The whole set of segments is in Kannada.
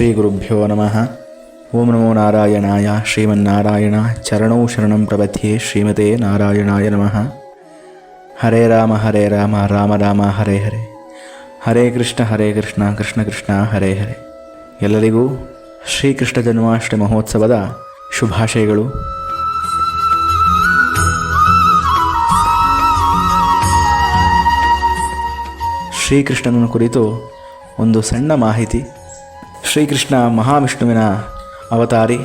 ಶ್ರೀ ಗುರುಭ್ಯೋ ನಮಃ. ಓಂ ನಮೋ ನಾರಾಯಣಾಯ. ಶ್ರೀಮನ್ನಾರಾಯಣ. ಚರಣೌ ಶರಣಂ ಪ್ರಬಧ್ಯೆ ಶ್ರೀಮತೆ ನಾರಾಯಣಾಯ ನಮಃ. ಹರೇ ರಾಮ ಹರೇ ರಾಮ ರಾಮ ರಾಮ, ಹರೇ ಹರೇ. ಹರೇ ಕೃಷ್ಣ ಹರೇ ಕೃಷ್ಣ ಕೃಷ್ಣ ಕೃಷ್ಣ, ಹರೇ ಹರೇ. ಎಲ್ಲರಿಗೂ ಶ್ರೀಕೃಷ್ಣ ಜನ್ಮಾಷ್ಟಮಿ ಮಹೋತ್ಸವದ ಶುಭಾಶಯಗಳು. ಶ್ರೀಕೃಷ್ಣನ ಕುರಿತು ಒಂದು ಸಣ್ಣ ಮಾಹಿತಿ. ಶ್ರೀಕೃಷ್ಣ ಮಹಾವಿಷ್ಣುವಿನ ಅವತಾರಿ,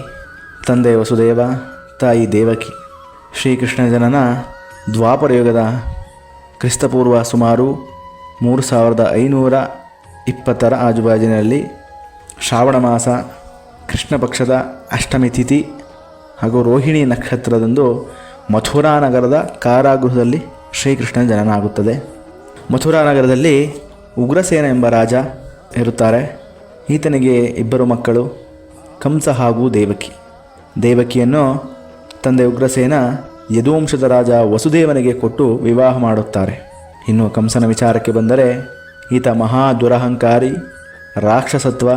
ತಂದೆ ವಸುದೇವ, ತಾಯಿ ದೇವಕಿ. ಶ್ರೀಕೃಷ್ಣ ಜನನ ದ್ವಾಪರಯುಗದ ಕ್ರಿಸ್ತಪೂರ್ವ ಸುಮಾರು ಮೂರು ಸಾವಿರದ ಐನೂರ ಇಪ್ಪತ್ತರ ಆಜುಬಾಜಿನಲ್ಲಿ ಶ್ರಾವಣ ಮಾಸ ಕೃಷ್ಣ ಪಕ್ಷದ ಅಷ್ಟಮಿ ತಿಥಿ ಹಾಗೂ ರೋಹಿಣಿ ನಕ್ಷತ್ರದಂದು ಮಥುರಾ ನಗರದ ಕಾರಾಗೃಹದಲ್ಲಿ ಶ್ರೀಕೃಷ್ಣ ಜನನ ಆಗುತ್ತದೆ. ಮಥುರಾ ನಗರದಲ್ಲಿ ಉಗ್ರಸೇನ ಎಂಬ ರಾಜ ಇರುತ್ತಾರೆ. ಈತನಿಗೆ ಇಬ್ಬರು ಮಕ್ಕಳು, ಕಂಸ ಹಾಗೂ ದೇವಕಿ. ದೇವಕಿಯನ್ನು ತಂದೆ ಉಗ್ರಸೇನ ಯದುವಂಶದ ರಾಜ ವಸುದೇವನಿಗೆ ಕೊಟ್ಟು ವಿವಾಹ ಮಾಡುತ್ತಾರೆ. ಇನ್ನು ಕಂಸನ ವಿಚಾರಕ್ಕೆ ಬಂದರೆ, ಈತ ಮಹಾ ದುರಹಂಕಾರಿ, ರಾಕ್ಷಸತ್ವ,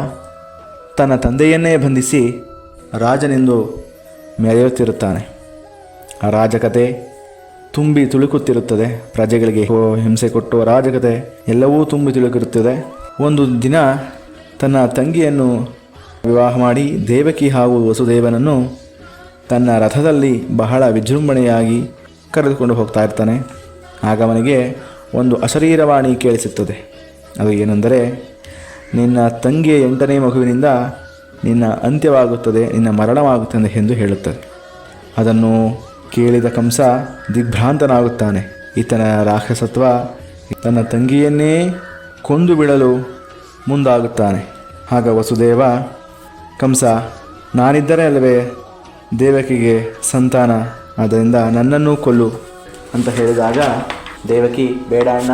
ತನ್ನ ತಂದೆಯನ್ನೇ ಬಂಧಿಸಿ ರಾಜನೆಂದು ಮೆರೆಯುತ್ತಿರುತ್ತಾನೆ. ಆ ರಾಜಕತೆ ತುಂಬಿ ತುಳುಕುತ್ತಿರುತ್ತದೆ. ಪ್ರಜೆಗಳಿಗೆ ಹಿಂಸೆ ಕೊಟ್ಟು ರಾಜಕತೆ ಎಲ್ಲವೂ ತುಂಬಿ ತುಳುಕಿರುತ್ತದೆ. ಒಂದು ದಿನ ತನ್ನ ತಂಗಿಯನ್ನು ವಿವಾಹ ಮಾಡಿ ದೇವಕಿ ಹಾಗೂ ವಸುದೇವನನ್ನು ತನ್ನ ರಥದಲ್ಲಿ ಬಹಳ ವಿಜೃಂಭಣೆಯಾಗಿ ಕರೆದುಕೊಂಡು ಹೋಗ್ತಾ ಇರ್ತಾನೆ. ಆಗ ಅವನಿಗೆ ಒಂದು ಅಶರೀರವಾಣಿ ಕೇಳಿಸುತ್ತದೆ. ಅದು ಏನೆಂದರೆ, ನಿನ್ನ ತಂಗಿಯ ಎಂಟನೇ ಮಗುವಿನಿಂದ ನಿನ್ನ ಅಂತ್ಯವಾಗುತ್ತದೆ, ನಿನ್ನ ಮರಣವಾಗುತ್ತದೆ ಎಂದು ಹೇಳುತ್ತದೆ. ಅದನ್ನು ಕೇಳಿದ ಕಂಸ ದಿಗ್ಭ್ರಾಂತನಾಗುತ್ತಾನೆ. ಈತನ ರಾಕ್ಷಸತ್ವ ತನ್ನ ತಂಗಿಯನ್ನೇ ಕೊಂದು ಬಿಡಲು ಮುಂದಾಗುತ್ತಾನೆ. ಆಗ ವಸುದೇವ, ಕಂಸ, ನಾನಿದ್ದರೆ ಅಲ್ಲವೇ? ದೇವಕಿಗೆ ಸಂತಾನ. ಆದ್ದರಿಂದ ನನ್ನನ್ನು ಕೊಲ್ಲು. ಅಂತ ಹೇಳಿದಾಗ, ದೇವಕಿ, ಬೇಡ ಅಣ್ಣ.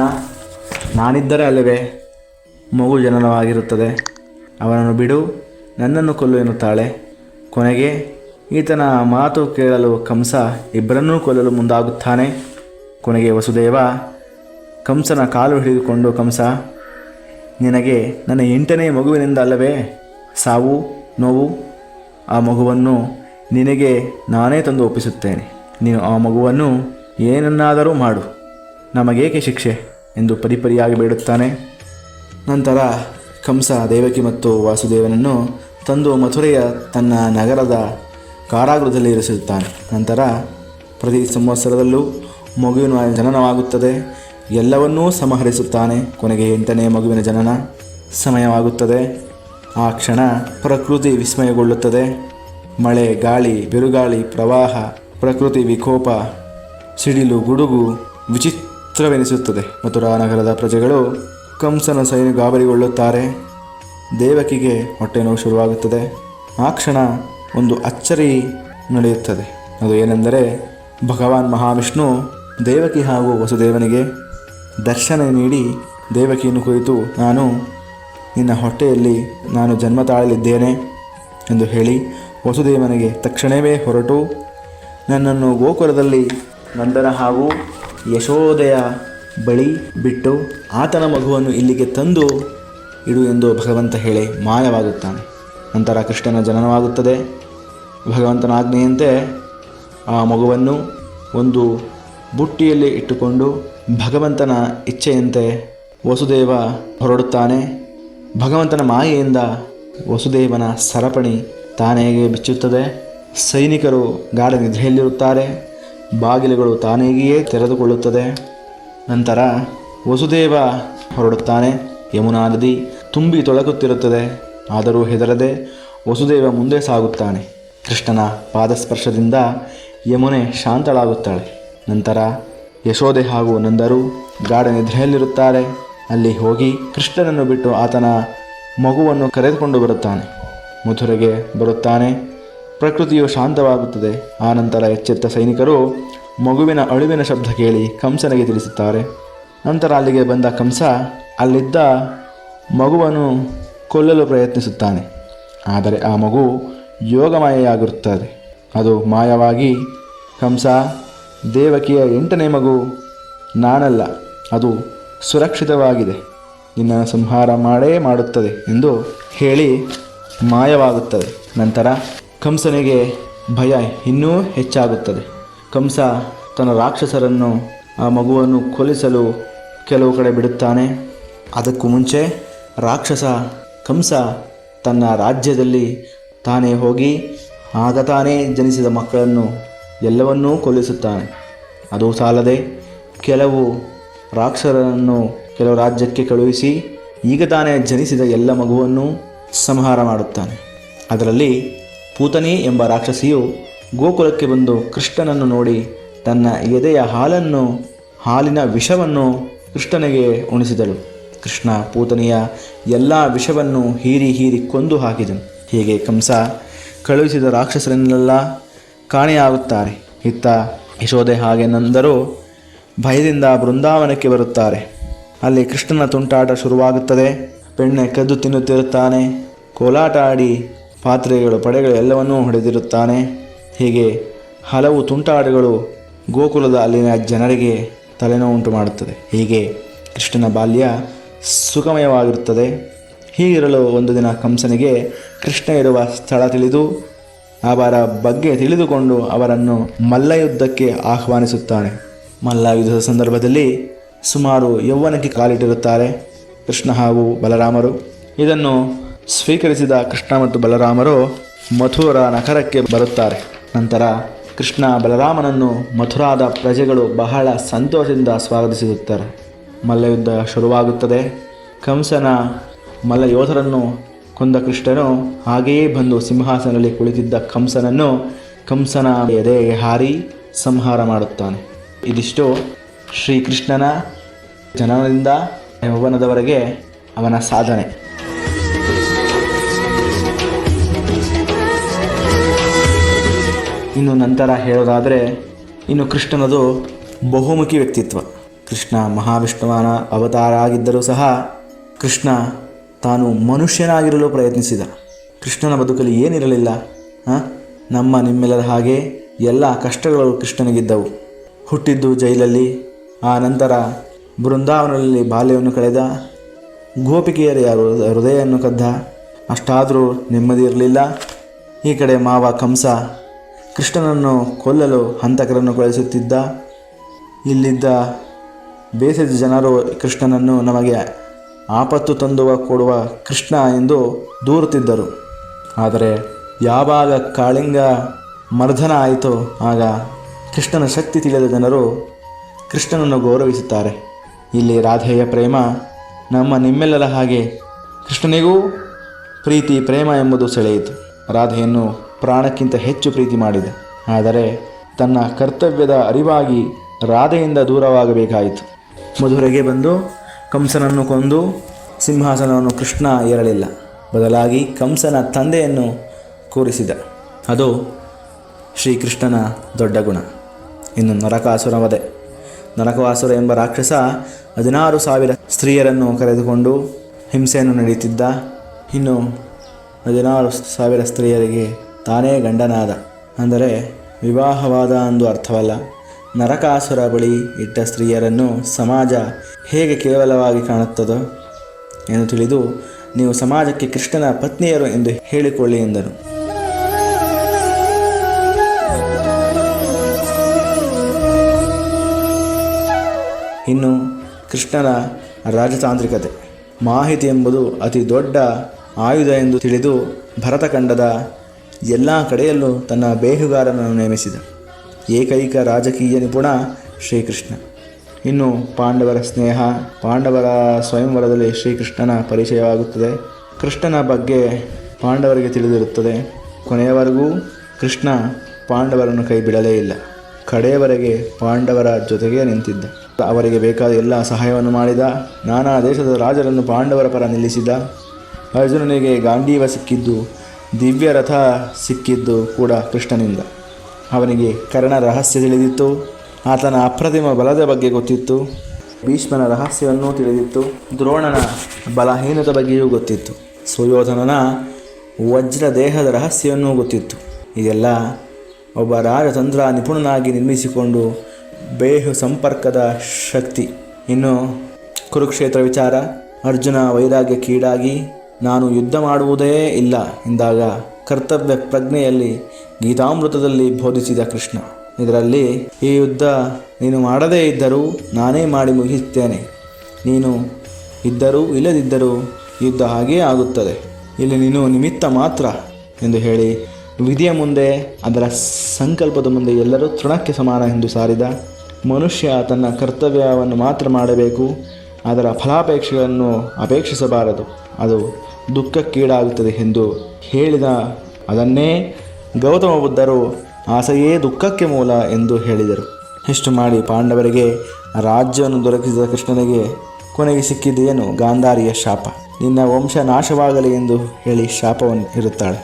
ನಾನಿದ್ದರೆ ಅಲ್ಲವೇ? ಮಗು ಜನನವಾಗಿರುತ್ತದೆ. ಅವನನ್ನು ಬಿಡು. ನನ್ನನ್ನು ಕೊಲ್ಲು ಎನ್ನುತ್ತಾಳೆ. ಕೊನೆಗೆ, ಈತನ ಮಾತು ಕೇಳಲು ಕಂಸ ಇಬ್ಬರನ್ನೂ ಕೊಲ್ಲಲು ಮುಂದಾಗುತ್ತಾನೆ. ಕೊನೆಗೆ ವಸುದೇವ, ಕಂಸನ ಕಾಲು ಹಿಡಿದುಕೊಂಡು, ಕಂಸ ನಿನಗೆ ನನ್ನ ಎಂಟನೇ ಮಗುವಿನಿಂದ ಅಲ್ಲವೇ? ಸಾವು, ನೋವು, ಆ ಮಗುವನ್ನು ನಿನಗೆ ನಾನೇ ತಂದು ಒಪ್ಪಿಸುತ್ತೇನೆ. ನೀನು ಆ ಮಗುವನ್ನು ಏನನ್ನಾದರೂ ಮಾಡು. ನಮಗೇಕೆ ಶಿಕ್ಷೆ? ಎಂದು ಪರಿಪರಿಯಾಗಿ ಬೇಡುತ್ತಾನೆ. ನಂತರ ಕಂಸ ದೇವಕಿ ಮತ್ತು ವಾಸುದೇವನನ್ನು ತಂದು ಮಥುರೆಯ ತನ್ನ ನಗರದ ಕಾರಾಗೃಹದಲ್ಲಿ ಇರಿಸುತ್ತಾನೆ. ನಂತರ ಪ್ರತಿ ಸಂವತ್ಸರದಲ್ಲೂ ಮಗುವಿನ ಜನನವಾಗುತ್ತದೆ. ಎಲ್ಲವನ್ನೂ ಸಮಹರಿಸುತ್ತಾನೆ ಕೊನೆಗೆ ಎಂಟನೇ ಮಗುವಿನ ಜನನ. ಸಮಯವಾಗುತ್ತದೆ. ಆ ಕ್ಷಣ ಪ್ರಕೃತಿ ವಿಸ್ಮಯಗೊಳ್ಳುತ್ತದೆ. ಮಳೆ, ಗಾಳಿ, ಬಿರುಗಾಳಿ, ಪ್ರವಾಹ, ಪ್ರಕೃತಿ ವಿಕೋಪ, ಸಿಡಿಲು, ಗುಡುಗು ವಿಚಿತ್ರವೆನಿಸುತ್ತದೆ. ಮಥುರಾ ನಗರದ ಪ್ರಜೆಗಳು ಕಂಸನ ಸೈನ್ಯ ಗಾಬರಿಗೊಳ್ಳುತ್ತಾರೆ. ದೇವಕಿಗೆ ಹೊಟ್ಟೆ ನೋವು ಶುರುವಾಗುತ್ತದೆ. ಆ ಕ್ಷಣ ಒಂದು ಅಚ್ಚರಿ ನಡೆಯುತ್ತದೆ. ಅದು ಏನೆಂದರೆ ಭಗವಾನ್ ಮಹಾವಿಷ್ಣು ದೇವಕಿ ಹಾಗೂ ವಸುದೇವನಿಗೆ ದರ್ಶನ ನೀಡಿ ದೇವಕಿಯನ್ನು ಕುರಿತು ನಾನು ನಿನ್ನ ಹೊಟ್ಟೆಯಲ್ಲಿ ನಾನು ಜನ್ಮ ತಾಳಲಿದ್ದೇನೆ ಎಂದು ಹೇಳಿ ವಸುದೇವನಿಗೆ ತಕ್ಷಣವೇ ಹೊರಟು, ನನ್ನನ್ನು ಗೋಕುಲದಲ್ಲಿ ನಂದನ ಹಾಗೂ ಯಶೋದೆಯ ಬಳಿ ಬಿಟ್ಟು ಆತನ ಮಗುವನ್ನು ಇಲ್ಲಿಗೆ ತಂದು ಇಡು ಎಂದು ಭಗವಂತ ಹೇಳಿ ಮಾಯವಾಗುತ್ತಾನೆ. ನಂತರ ಕೃಷ್ಣನ ಜನನವಾಗುತ್ತದೆ. ಭಗವಂತನ ಆಜ್ಞೆಯಂತೆ ಆ ಮಗುವನ್ನು ಒಂದು ಬುಟ್ಟಿಯಲ್ಲಿ ಇಟ್ಟುಕೊಂಡು ಭಗವಂತನ ಇಚ್ಛೆಯಂತೆ ವಸುದೇವ ಹೊರಡುತ್ತಾನೆ. ಭಗವಂತನ ಮಾಯೆಯಿಂದ ವಸುದೇವನ ಸರಪಣಿ ತಾನೇಗೆ ಬಿಚ್ಚುತ್ತದೆ. ಸೈನಿಕರು ಗಾಢ ನಿದ್ರೆಯಲ್ಲಿರುತ್ತಾರೆ. ಬಾಗಿಲುಗಳು ತಾನೇಗಿಯೇ ತೆರೆದುಕೊಳ್ಳುತ್ತದೆ. ನಂತರ ವಸುದೇವ ಹೊರಡುತ್ತಾನೆ. ಯಮುನಾ ನದಿ ತುಂಬಿ ತೊಳಕುತ್ತಿರುತ್ತದೆ. ಆದರೂ ಹೆದರದೆ ವಸುದೇವ ಮುಂದೆ ಸಾಗುತ್ತಾನೆ. ಕೃಷ್ಣನ ಪಾದಸ್ಪರ್ಶದಿಂದ ಯಮುನೆ ಶಾಂತಳಾಗುತ್ತಾಳೆ. ನಂತರ ಯಶೋದೆ ಹಾಗೂ ನಂದರು ಗಾಢ ನಿದ್ರೆಯಲ್ಲಿರುತ್ತಾರೆ. ಅಲ್ಲಿ ಹೋಗಿ ಕೃಷ್ಣನನ್ನು ಬಿಟ್ಟು ಆತನ ಮಗುವನ್ನು ಕರೆದುಕೊಂಡು ಬರುತ್ತಾನೆ. ಮಥುರೆಗೆ ಬರುತ್ತಾನೆ. ಪ್ರಕೃತಿಯು ಶಾಂತವಾಗುತ್ತದೆ. ಆನಂತರ ನಂತರ ಎಚ್ಚೆತ್ತ ಸೈನಿಕರು ಮಗುವಿನ ಅಳುವಿನ ಶಬ್ದ ಕೇಳಿ ಕಂಸನಿಗೆ ತಿಳಿಸುತ್ತಾರೆ. ನಂತರ ಅಲ್ಲಿಗೆ ಬಂದ ಕಂಸ ಅಲ್ಲಿದ್ದ ಮಗುವನ್ನು ಕೊಲ್ಲಲು ಪ್ರಯತ್ನಿಸುತ್ತಾನೆ. ಆದರೆ ಆ ಮಗು ಯೋಗಮಾಯೆಯಾಗಿರುತ್ತದೆ. ಅದು ಮಾಯವಾಗಿ, ಕಂಸ ದೇವಕಿಯ ಎಂಟನೇ ಮಗು ನಾನಲ್ಲ, ಅದು ಸುರಕ್ಷಿತವಾಗಿದೆ. ನಿನ್ನ ಸಂಹಾರ ಮಾಡೇ ಮಾಡುತ್ತದೆ ಎಂದು ಹೇಳಿ ಮಾಯವಾಗುತ್ತದೆ. ನಂತರ ಕಂಸನಿಗೆ ಭಯ ಇನ್ನೂ ಹೆಚ್ಚಾಗುತ್ತದೆ. ಕಂಸ ತನ್ನ ರಾಕ್ಷಸರನ್ನು ಆ ಮಗುವನ್ನು ಕೊಲಿಸಲು ಕೆಲವು ಕಡೆ ಬಿಡುತ್ತಾನೆ. ಅದಕ್ಕೂ ಮುಂಚೆ ರಾಕ್ಷಸ ಕಂಸ ತನ್ನ ರಾಜ್ಯದಲ್ಲಿ ತಾನೇ ಹೋಗಿ ಆಗ ತಾನೇ ಜನಿಸಿದ ಮಕ್ಕಳನ್ನು ಎಲ್ಲವನ್ನೂ ಕೊಲ್ಲಿಸುತ್ತಾನೆ. ಅದು ಸಾಲದೆ ಕೆಲವು ರಾಕ್ಷಸರನ್ನು ಕೆಲವು ರಾಜ್ಯಕ್ಕೆ ಕಳುಹಿಸಿ ಈಗ ತಾನೇ ಜನಿಸಿದ ಎಲ್ಲ ಮಗುವನ್ನು ಸಂಹಾರ ಮಾಡುತ್ತಾನೆ. ಅದರಲ್ಲಿ ಪೂತನಿ ಎಂಬ ರಾಕ್ಷಸಿಯು ಗೋಕುಲಕ್ಕೆ ಬಂದು ಕೃಷ್ಣನನ್ನು ನೋಡಿ ತನ್ನ ಎದೆಯ ಹಾಲನ್ನು, ಹಾಲಿನ ವಿಷವನ್ನು ಕೃಷ್ಣನಿಗೆ ಉಣಿಸಿದಳು. ಕೃಷ್ಣ ಪೂತನಿಯ ಎಲ್ಲ ವಿಷವನ್ನು ಹೀರಿ ಹೀರಿ ಕೊಂದು ಹಾಕಿದನು. ಹೀಗೆ ಕಂಸ ಕಳುಹಿಸಿದ ರಾಕ್ಷಸರನ್ನೆಲ್ಲ ಕಾಣೆಯಾಗುತ್ತಾರೆ. ಇತ್ತ ಯಶೋದೆ ನಂದರು ಭಯದಿಂದ ಬೃಂದಾವನಕ್ಕೆ ಬರುತ್ತಾರೆ. ಅಲ್ಲಿ ಕೃಷ್ಣನ ತುಂಟಾಟ ಶುರುವಾಗುತ್ತದೆ. ಬೆಣ್ಣೆ ಕದ್ದು ತಿನ್ನುತ್ತಿರುತ್ತಾನೆ ಕೋಲಾಟ ಆಡಿ ಪಾತ್ರೆಗಳು, ಪಡೆಗಳು ಎಲ್ಲವನ್ನೂ ಹೊಡೆದಿರುತ್ತಾನೆ. ಹೀಗೆ ಹಲವು ತುಂಟಾಟಗಳು ಗೋಕುಲದ ಅಲ್ಲಿನ ಜನರಿಗೆ ತಲೆನೋವುಂಟು ಮಾಡುತ್ತದೆ. ಹೀಗೆ ಕೃಷ್ಣನ ಬಾಲ್ಯ ಸುಖಮಯವಾಗಿರುತ್ತದೆ ಹೀಗಿರಲು ಒಂದು ದಿನ ಕಂಸನಿಗೆ ಕೃಷ್ಣ ಇರುವ ಸ್ಥಳ ತಿಳಿದು ಅವರ ಬಗ್ಗೆ ತಿಳಿದುಕೊಂಡು ಅವರನ್ನು ಮಲ್ಲಯುದ್ಧಕ್ಕೆ ಆಹ್ವಾನಿಸುತ್ತಾನೆ ಮಲ್ಲ ಯುದ್ಧದ ಸಂದರ್ಭದಲ್ಲಿ ಸುಮಾರು ಯೌವನಕ್ಕೆ ಕಾಲಿಟ್ಟಿರುತ್ತಾರೆ ಕೃಷ್ಣ ಹಾಗೂ ಬಲರಾಮರು. ಇದನ್ನು ಸ್ವೀಕರಿಸಿದ ಕೃಷ್ಣ ಮತ್ತು ಬಲರಾಮರು ಮಥುರ ನಗರಕ್ಕೆ ಬರುತ್ತಾರೆ. ನಂತರ ಕೃಷ್ಣ ಬಲರಾಮನನ್ನು ಮಥುರಾದ ಪ್ರಜೆಗಳು ಬಹಳ ಸಂತೋಷದಿಂದ ಸ್ವಾಗತಿಸುತ್ತಾರೆ. ಮಲ್ಲಯುದ್ಧ ಶುರುವಾಗುತ್ತದೆ. ಕಂಸನ ಮಲ್ಲ ಯೋಧರನ್ನು ಕೊಂದ ಕೃಷ್ಣನು ಹಾಗೆಯೇ ಬಂದು ಸಿಂಹಾಸನದಲ್ಲಿ ಕುಳಿತಿದ್ದ ಕಂಸನನ್ನು ಕಂಸನ ಎದೆಗೆ ಹಾರಿ ಸಂಹಾರ ಮಾಡುತ್ತಾನೆ. ಇದಿಷ್ಟು ಶ್ರೀಕೃಷ್ಣನ ಜನನದಿಂದ ಯೌವನದವರೆಗೆ ಅವನ ಸಾಧನೆ. ಇನ್ನು ನಂತರ ಹೇಳೋದಾದರೆ, ಇನ್ನು ಕೃಷ್ಣನದು ಬಹುಮುಖಿ ವ್ಯಕ್ತಿತ್ವ. ಕೃಷ್ಣ ಮಹಾವಿಷ್ಣುವನ ಅವತಾರ ಆಗಿದ್ದರೂ ಸಹ ಕೃಷ್ಣ ತಾನು ಮನುಷ್ಯನಾಗಿರಲು ಪ್ರಯತ್ನಿಸಿದ. ಕೃಷ್ಣನ ಬದುಕಲ್ಲಿ ಏನಿರಲಿಲ್ಲ, ಹಾಂ? ನಮ್ಮ ನಿಮ್ಮೆಲ್ಲರ ಹಾಗೆ ಎಲ್ಲ ಕಷ್ಟಗಳು ಕೃಷ್ಣನಿಗಿದ್ದವು. ಹುಟ್ಟಿದ್ದು ಜೈಲಲ್ಲಿ, ಆ ನಂತರ ಬೃಂದಾವನದಲ್ಲಿ ಬಾಲ್ಯವನ್ನು ಕಳೆದ, ಗೋಪಿಕೆಯರ ಯಾರು ಹೃದಯವನ್ನು ಕದ್ದ. ಅಷ್ಟಾದರೂ ನೆಮ್ಮದಿ ಇರಲಿಲ್ಲ. ಈ ಕಡೆ ಮಾವ ಕಂಸ ಕೃಷ್ಣನನ್ನು ಕೊಲ್ಲಲು ಹಂತಕರನ್ನು ಕಳಿಸುತ್ತಿದ್ದ ಇಲ್ಲಿದ್ದ ಬೇಸದ ಜನರು ಕೃಷ್ಣನನ್ನು ನಮಗೆ ಆಪತ್ತು ತಂದುವ ಕೊಡುವ ಕೃಷ್ಣ ಎಂದು ದೂರುತ್ತಿದ್ದರು ಆದರೆ ಯಾವಾಗ ಕಾಳಿಂಗ ಮರ್ಧನ ಆಯಿತೋ ಆಗ ಕೃಷ್ಣನ ಶಕ್ತಿ ತಿಳಿದ ಜನರು ಕೃಷ್ಣನನ್ನು ಗೌರವಿಸುತ್ತಾರೆ. ಇಲ್ಲಿ ರಾಧೆಯ ಪ್ರೇಮ ನಮ್ಮ ನಿಮ್ಮೆಲ್ಲರ ಹಾಗೆ ಕೃಷ್ಣನಿಗೂ ಪ್ರೀತಿ, ಪ್ರೇಮ ಎಂಬುದು ಸೆಳೆಯಿತು. ರಾಧೆಯನ್ನು ಪ್ರಾಣಕ್ಕಿಂತ ಹೆಚ್ಚು ಪ್ರೀತಿ ಮಾಡಿದ. ಆದರೆ ತನ್ನ ಕರ್ತವ್ಯದ ಅರಿವಾಗಿ ರಾಧೆಯಿಂದ ದೂರವಾಗಬೇಕಾಯಿತು. ಮಧುರೆಗೆ ಬಂದು ಕಂಸನನ್ನು ಕೊಂದು ಸಿಂಹಾಸನವನ್ನು ಕೃಷ್ಣ ಏರಲಿಲ್ಲ. ಬದಲಾಗಿ ಕಂಸನ ತಂದೆಯನ್ನು ಕೂರಿಸಿದ. ಅದು ಶ್ರೀಕೃಷ್ಣನ ದೊಡ್ಡ ಗುಣ. ಇನ್ನು ನರಕಾಸುರವದೆ. ನರಕಾಸುರ ಎಂಬ ರಾಕ್ಷಸ ಹದಿನಾರು ಸಾವಿರ ಸ್ತ್ರೀಯರನ್ನು ಕರೆದುಕೊಂಡು ಹಿಂಸೆಯನ್ನು ನಡೆಯುತ್ತಿದ್ದ. ಇನ್ನು ಹದಿನಾರು ಸಾವಿರ ಸ್ತ್ರೀಯರಿಗೆ ತಾನೇ ಗಂಡನಾದ. ಅಂದರೆ ವಿವಾಹವಾದ ಅಂದು ಅರ್ಥವಲ್ಲ. ನರಕಾಸುರ ಬಳಿ ಇಟ್ಟ ಸ್ತ್ರೀಯರನ್ನು ಸಮಾಜ ಹೇಗೆ ಕೇವಲವಾಗಿ ಕಾಣುತ್ತದೋ ಎಂದು ತಿಳಿದು ನೀವು ಸಮಾಜಕ್ಕೆ ಕೃಷ್ಣನ ಪತ್ನಿಯರು ಎಂದು ಹೇಳಿಕೊಳ್ಳಿ ಎಂದರು. ಇನ್ನು ಕೃಷ್ಣನ ರಾಜತಾಂತ್ರಿಕತೆ. ಮಾಹಿತಿ ಎಂಬುದು ಅತಿ ದೊಡ್ಡ ಆಯುಧ ಎಂದು ತಿಳಿದು ಭರತಖಂಡದ ಎಲ್ಲ ಕಡೆಯಲ್ಲೂ ತನ್ನ ಬೇಹುಗಾರನನ್ನು ನೇಮಿಸಿದ. ಏಕೈಕ ರಾಜಕೀಯ ನಿಪುಣ ಶ್ರೀಕೃಷ್ಣ. ಇನ್ನು ಪಾಂಡವರ ಸ್ನೇಹ, ಪಾಂಡವರ ಸ್ವಯಂವರದಲ್ಲಿ ಶ್ರೀಕೃಷ್ಣನ ಪರಿಚಯವಾಗುತ್ತದೆ. ಕೃಷ್ಣನ ಬಗ್ಗೆ ಪಾಂಡವರಿಗೆ ತಿಳಿದಿರುತ್ತದೆ. ಕೊನೆಯವರೆಗೂ ಕೃಷ್ಣ ಪಾಂಡವರನ್ನು ಕೈ ಬಿಡಲೇ ಇಲ್ಲ. ಕಡೆಯವರೆಗೆ ಪಾಂಡವರ ಜೊತೆಗೆ ನಿಂತಿದ್ದ. ಅವರಿಗೆ ಬೇಕಾದ ಎಲ್ಲ ಸಹಾಯವನ್ನು ಮಾಡಿದ, ನಾನಾ ದೇಶದ ರಾಜರನ್ನು ಪಾಂಡವರ ಪರ ನಿಲ್ಲಿಸಿದ, ಅರ್ಜುನನಿಗೆ ಗಾಂಧೀವ ಸಿಕ್ಕಿದ್ದು ದಿವ್ಯ ರಥ ಸಿಕ್ಕಿದ್ದು ಕೂಡ ಕೃಷ್ಣನಿಂದ. ಅವನಿಗೆ ಕರ್ಣ ರಹಸ್ಯ ತಿಳಿದಿತ್ತು ಆತನ ಅಪ್ರತಿಮ ಬಲದ ಬಗ್ಗೆ ಗೊತ್ತಿತ್ತು. ಭೀಷ್ಮನ ರಹಸ್ಯವನ್ನೂ ತಿಳಿದಿತ್ತು. ದ್ರೋಣನ ಬಲಹೀನತೆ ಬಗ್ಗೆಯೂ ಗೊತ್ತಿತ್ತು. ಸುಯೋಧನನ ವಜ್ರ ದೇಹದ ರಹಸ್ಯವನ್ನೂ ಗೊತ್ತಿತ್ತು. ಇದೆಲ್ಲ ಒಬ್ಬ ರಾಜತಂತ್ರ ನಿಪುಣನಾಗಿ ನಿರ್ಮಿಸಿಕೊಂಡು ಬೇಹು ಸಂಪರ್ಕದ ಶಕ್ತಿ. ಇನ್ನು ಕುರುಕ್ಷೇತ್ರ ವಿಚಾರ. ಅರ್ಜುನ ವೈರಾಗ್ಯಕ್ಕೀಡಾಗಿ ನಾನು ಯುದ್ಧ ಮಾಡುವುದೇ ಇಲ್ಲ ಎಂದಾಗ ಕರ್ತವ್ಯ ಪ್ರಜ್ಞೆಯಲ್ಲಿ ಗೀತಾಮೃತದಲ್ಲಿ ಬೋಧಿಸಿದ ಕೃಷ್ಣ. ಇದರಲ್ಲಿ, ಈ ಯುದ್ಧ ನೀನು ಮಾಡದೇ ಇದ್ದರೂ ನಾನೇ ಮಾಡಿ ಮುಗಿಸುತ್ತೇನೆ ನೀನು ಇದ್ದರೂ ಇಲ್ಲದಿದ್ದರೂ ಯುದ್ಧ ಹಾಗೇ ಆಗುತ್ತದೆ. ಇಲ್ಲಿ ನೀನು ನಿಮಿತ್ತ ಮಾತ್ರ ಎಂದು ಹೇಳಿ ವಿಧಿಯ ಮುಂದೆ, ಅದರ ಸಂಕಲ್ಪದ ಮುಂದೆ ಎಲ್ಲರೂ ತೃಣಕ್ಕೆ ಸಮಾನ ಎಂದು ಸಾರಿದ ಮನುಷ್ಯ ತನ್ನ ಕರ್ತವ್ಯವನ್ನು ಮಾತ್ರ ಮಾಡಬೇಕು. ಅದರ ಫಲಾಪೇಕ್ಷೆಗಳನ್ನು ಅಪೇಕ್ಷಿಸಬಾರದು. ಅದು ದುಃಖಕ್ಕೀಡಾಗುತ್ತದೆ ಎಂದು ಹೇಳಿದ ಅದನ್ನೇ ಗೌತಮ ಬುದ್ಧರು ಆಸೆಯೇ ದುಃಖಕ್ಕೆ ಮೂಲ ಎಂದು ಹೇಳಿದರು. ಇಷ್ಟು ಮಾಡಿ ಪಾಂಡವರಿಗೆ ರಾಜ್ಯವನ್ನು ದೊರಕಿಸಿದ ಕೃಷ್ಣನಿಗೆ ಕೊನೆಗೆ ಸಿಕ್ಕಿದ್ದೇನು ಗಾಂಧಾರಿಯ ಶಾಪ. ನಿನ್ನ ವಂಶ ನಾಶವಾಗಲಿ ಎಂದು ಹೇಳಿ ಶಾಪವನ್ನು ಇರುತ್ತಾಳೆ.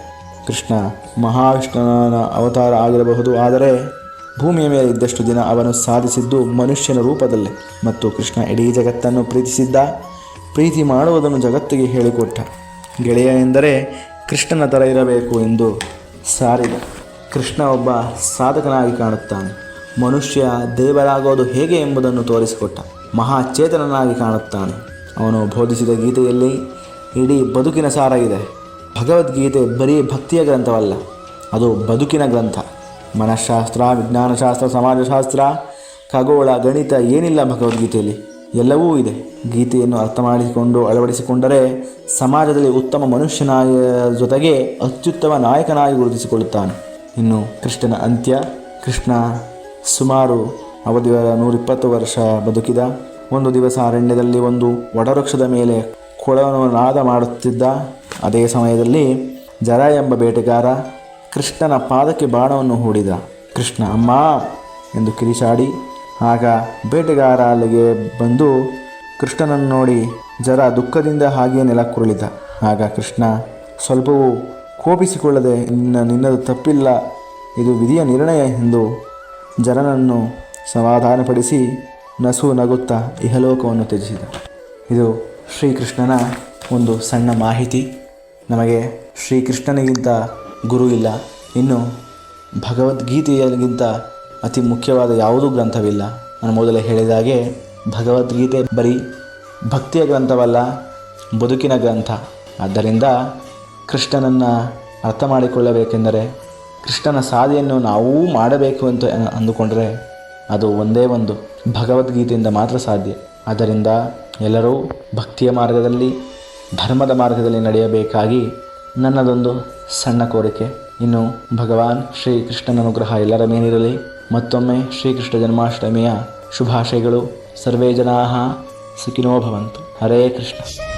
ಕೃಷ್ಣ ಮಹಾವಿಷ್ಣುವನ ಅವತಾರ ಆಗಿರಬಹುದು, ಆದರೆ ಭೂಮಿಯ ಮೇಲೆ ಇದ್ದಷ್ಟು ದಿನ ಅವನು ಸಾಧಿಸಿದ್ದು ಮನುಷ್ಯನ ರೂಪದಲ್ಲೇ. ಮತ್ತು ಕೃಷ್ಣ ಇಡೀ ಜಗತ್ತನ್ನು ಪ್ರೀತಿಸಿದ್ದ, ಪ್ರೀತಿ ಮಾಡುವುದನ್ನು ಜಗತ್ತಿಗೆ ಹೇಳಿಕೊಟ್ಟ. ಗೆಳೆಯ ಎಂದರೆ ಕೃಷ್ಣನ ಥರ ಇರಬೇಕು ಎಂದು ಸಾರಿದ. ಕೃಷ್ಣ ಒಬ್ಬ ಸಾಧಕನಾಗಿ ಕಾಣುತ್ತಾನೆ. ಮನುಷ್ಯ ದೇವರಾಗೋದು ಹೇಗೆ ಎಂಬುದನ್ನು ತೋರಿಸಿಕೊಟ್ಟ. ಮಹಾಚೇತನನಾಗಿ ಕಾಣುತ್ತಾನೆ. ಅವನು ಬೋಧಿಸಿದ ಗೀತೆಯಲ್ಲಿ ಇಡೀ ಬದುಕಿನ ಸಾರ ಇದೆ ಭಗವದ್ಗೀತೆ ಬರೀ ಭಕ್ತಿಯ ಗ್ರಂಥವಲ್ಲ, ಅದು ಬದುಕಿನ ಗ್ರಂಥ. ಮನಃಶಾಸ್ತ್ರ, ವಿಜ್ಞಾನಶಾಸ್ತ್ರ, ಸಮಾಜಶಾಸ್ತ್ರ, ಖಗೋಳ, ಗಣಿತ ಏನಿಲ್ಲ ಭಗವದ್ಗೀತೆಯಲ್ಲಿ. ಎಲ್ಲವೂ ಇದೆ. ಗೀತೆಯನ್ನು ಅರ್ಥ ಮಾಡಿಕೊಂಡು ಅಳವಡಿಸಿಕೊಂಡರೆ ಸಮಾಜದಲ್ಲಿ ಉತ್ತಮ ಮನುಷ್ಯನಾಯ ಜೊತೆಗೆ ಅತ್ಯುತ್ತಮ ನಾಯಕನಾಗಿ ಗುರುತಿಸಿಕೊಳ್ಳುತ್ತಾನೆ. ಇನ್ನು ಕೃಷ್ಣನ ಅಂತ್ಯ, ಕೃಷ್ಣ ಸುಮಾರು ಅವಧಿ ನೂರಿಪ್ಪತ್ತು ವರ್ಷ ಬದುಕಿದ, ಒಂದು ದಿವಸ ಅರಣ್ಯದಲ್ಲಿ ಒಂದು ವಟವೃಕ್ಷದ ಮೇಲೆ ಕೊಳವನ್ನು ನಾದ ಮಾಡುತ್ತಿದ್ದ, ಅದೇ ಸಮಯದಲ್ಲಿ ಜರ ಎಂಬ ಬೇಟೆಗಾರ ಕೃಷ್ಣನ ಪಾದಕ್ಕೆ ಬಾಣವನ್ನು ಹೂಡಿದ. ಕೃಷ್ಣ, ಅಮ್ಮ! ಎಂದು ಕಿರಿಚಾಡಿ, ಆಗ ಬೇಟೆಗಾರ ಅಲ್ಲಿಗೆ ಬಂದು ಕೃಷ್ಣನನ್ನು ನೋಡಿ ಜರ ದುಃಖದಿಂದ ಹಾಗೆಯೇ ನೆಲಕ್ಕುರುಳಿದ ಆಗ ಕೃಷ್ಣ, ಸ್ವಲ್ಪವೂ ಕೋಪಿಸಿಕೊಳ್ಳದೆ ನಿನ್ನ, ನಿನ್ನದು ತಪ್ಪಿಲ್ಲ. ಇದು ವಿಧಿಯ ನಿರ್ಣಯ ಎಂದು ಜರನನ್ನು ಸಮಾಧಾನಪಡಿಸಿ ನಸು ನಗುತ್ತಾ ಇಹಲೋಕವನ್ನು ತ್ಯಜಿಸಿದ. ಇದು ಶ್ರೀಕೃಷ್ಣನ ಒಂದು ಸಣ್ಣ ಮಾಹಿತಿ. ನಮಗೆ ಶ್ರೀಕೃಷ್ಣನಿಗಿಂತ ಗುರು ಇಲ್ಲ. ಇನ್ನು ಭಗವದ್ಗೀತೆಯಲ್ಲಿಗಿಂತ ಅತಿ ಮುಖ್ಯವಾದ ಯಾವುದೂ ಗ್ರಂಥವಿಲ್ಲ. ನಾನು ಮೊದಲೇ ಹೇಳಿದ ಹಾಗೆ ಭಗವದ್ಗೀತೆ ಬರೀ ಭಕ್ತಿಯ ಗ್ರಂಥವಲ್ಲ, ಬದುಕಿನ ಗ್ರಂಥ. ಆದ್ದರಿಂದ ಕೃಷ್ಣನನ್ನು ಅರ್ಥ ಮಾಡಿಕೊಳ್ಳಬೇಕೆಂದರೆ ಕೃಷ್ಣನ ಸಾಧೆಯನ್ನು ನಾವೂ ಮಾಡಬೇಕು ಅಂತ ಅಂದುಕೊಂಡರೆ ಅದು ಒಂದೇ ಒಂದು ಭಗವದ್ಗೀತೆಯಿಂದ ಮಾತ್ರ ಸಾಧ್ಯ. ಆದ್ದರಿಂದ ಎಲ್ಲರೂ ಭಕ್ತಿಯ ಮಾರ್ಗದಲ್ಲಿ, ಧರ್ಮದ ಮಾರ್ಗದಲ್ಲಿ ನಡೆಯಬೇಕಾಗಿ ನನ್ನದೊಂದು ಸಣ್ಣ ಕೋರಿಕೆ. ಇನ್ನು ಭಗವಾನ್ ಶ್ರೀಕೃಷ್ಣನ ಅನುಗ್ರಹ ಎಲ್ಲರ ಮೇಲಿರಲಿ. ಮತ್ತೊಮ್ಮೆ ಶ್ರೀಕೃಷ್ಣ ಜನ್ಮಾಷ್ಟಮಿಯ ಶುಭಾಶಯಗಳು. ಸರ್ವೇ ಜನಾ ಸುಖಿನೋ ಭವಂತು. ಹರೇ ಕೃಷ್ಣ.